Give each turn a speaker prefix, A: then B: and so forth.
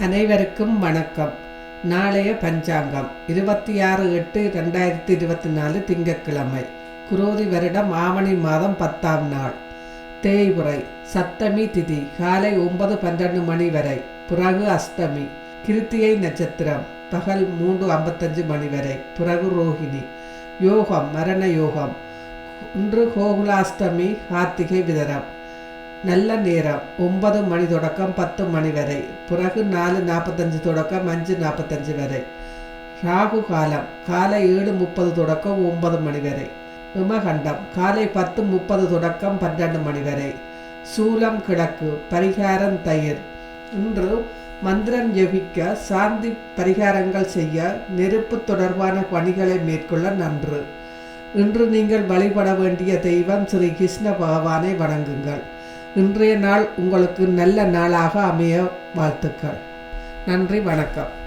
A: அனைவருக்கும் வணக்கம். நாளைய பஞ்சாங்கம். இருபத்தி ஆறு எட்டு ரெண்டாயிரத்தி இருபத்தி நாலு திங்கட்கிழமை. குரோதி வருடம் ஆவணி மாதம் பத்தாம் நாள். தேய்புரை சப்தமி திதி. காலை ஒன்பது பன்னெண்டு மணி வரை. பிறகு அஷ்டமி. கிருத்தியை நட்சத்திரம். பகல் மூன்று ஐம்பத்தஞ்சு மணி வரை. பிறகு ரோஹிணி யோகம். மரண யோகம். இன்று கோகுலாஷ்டமி கார்த்திகை விதரம் நல்ல நேரம். ஒன்பது மணி தொடக்கம் பத்து மணி வரை. பிறகு நாலு நாற்பத்தஞ்சு தொடக்கம் அஞ்சு நாற்பத்தஞ்சு வரை. ராகு காலம். காலை ஏழு முப்பது தொடக்கம் ஒன்பது மணி வரை. விமகண்டம். காலை பத்து முப்பது தொடக்கம் பன்னெண்டு மணி வரை. சூலம் கிழக்கு. பரிகாரம் தயிர். இன்று மந்திரம் ஜெபிக்க சாந்தி பரிகாரங்கள் செய்ய நெருப்பு தொடர்பான பணிகளை மேற்கொள்ள நன்று. இன்று நீங்கள் வழிபட வேண்டிய தெய்வம் ஸ்ரீ கிருஷ்ண பகவானை வணங்குங்கள். இன்றைய நாள் உங்களுக்கு நல்ல நாளாக அமைய வாழ்த்துக்கள். நன்றி வணக்கம்.